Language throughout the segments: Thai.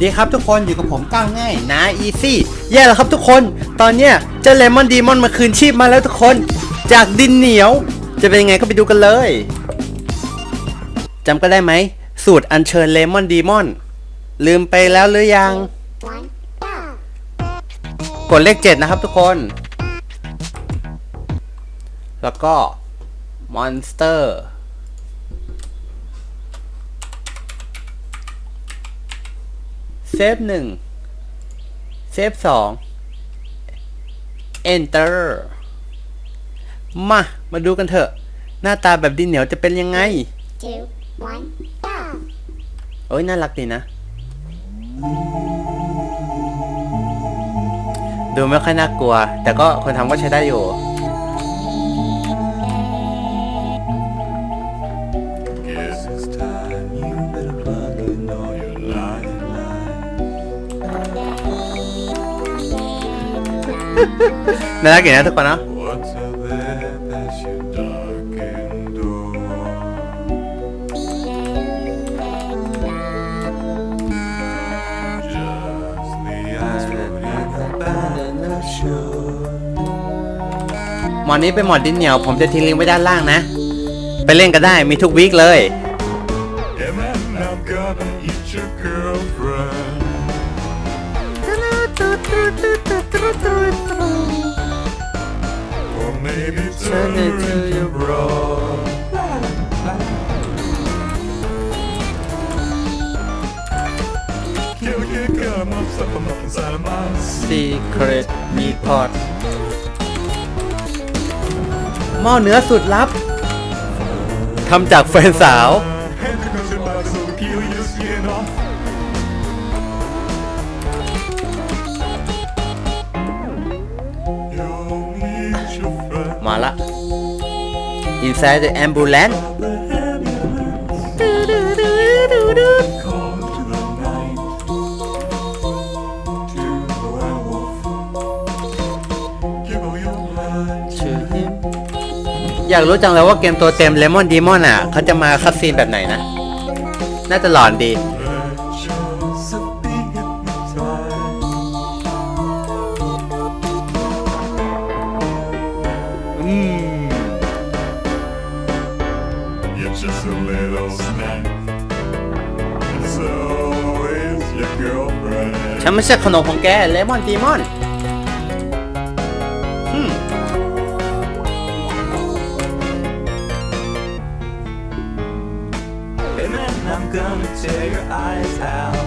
ดีครับทุกคนอยู่กับผมก้าวง่ายนะอีซี่แย่แล้วครับทุกคน ตอนเนี้ยเจ้าเลมอนดีมอนมาคืนชีพมาแล้วทุกคน จากดินเหนียว จะเป็นยังไงก็ไปดูกันเลยจำก็ได้ไหม สูตรอัญเชิญเลมอนดีมอน ลืมไปแล้วหรือยัง กดเลขเจ็ดนะครับทุกคน แล้วก็มอนสเตอร์ เซฟหนึ่งเซฟสอง enter มา มาดูกันเถอะ หน้าตาแบบดินเหนียวจะเป็นยังไง Two, one, go. โอ้ยน่ารักดีนะ ดูไม่ค่อยน่ากลัว แต่ก็คนทำก็ใช้ได้อยู่ น่ารักอย่งนะทุกคนเนาะหมอนนี้เป็นหมอนดินเหนียว ผมจะทิ้งลิงก์ไว้ด้านล่างนะ ไปเล่นก็ได้มีทุกวีคเลย yeah, man, Or maybe turn into your bra. Kill, kill, come up, suck 'em up inside of my Secret Report หม้อเนื้อสุดลับทำจากแฟนสาว Hand to cause your box so to peel your ละ Inside the ambulance อยากรู้จังเลยว่าเกมตัวเต็มเลมอนดีมอนอะ เขาจะมาคัดซีนแบบไหนนะ น่าจะหลอนดี ฉันไม่ใช่ขนมของแก Lemon Demon อืม And then I'm gonna tear your eyes out.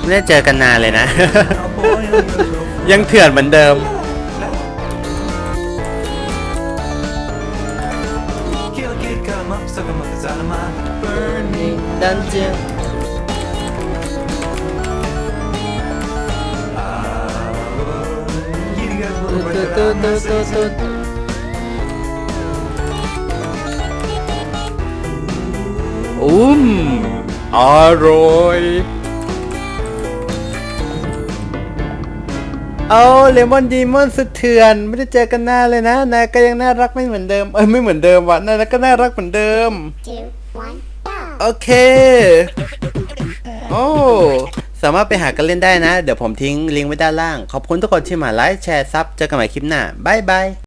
ไม่ได้เจอกันนานเลยนะ Now, boy, I'm your girlfriend. ยังเถื่อนเหมือนเดิม 'em up, dungeon. Um, Aroy. เอาเลมอนดีมอนสุดเถื่อนไม่ได้เจอกันนานเลยนะนายก็ยังน่ารักไม่เหมือนเดิมเอ้ยไม่เหมือนเดิมวะนายก็น่ารักเหมือนเดิม Two, one, go. โอเค โอ้ สามารถไปหากันเล่นได้นะ เดี๋ยวผมทิ้งลิงก์ไว้ด้านล่าง ขอบคุณทุกคนที่มาไลค์แชร์ซับเจอกันใหม่คลิปหน้าบายบาย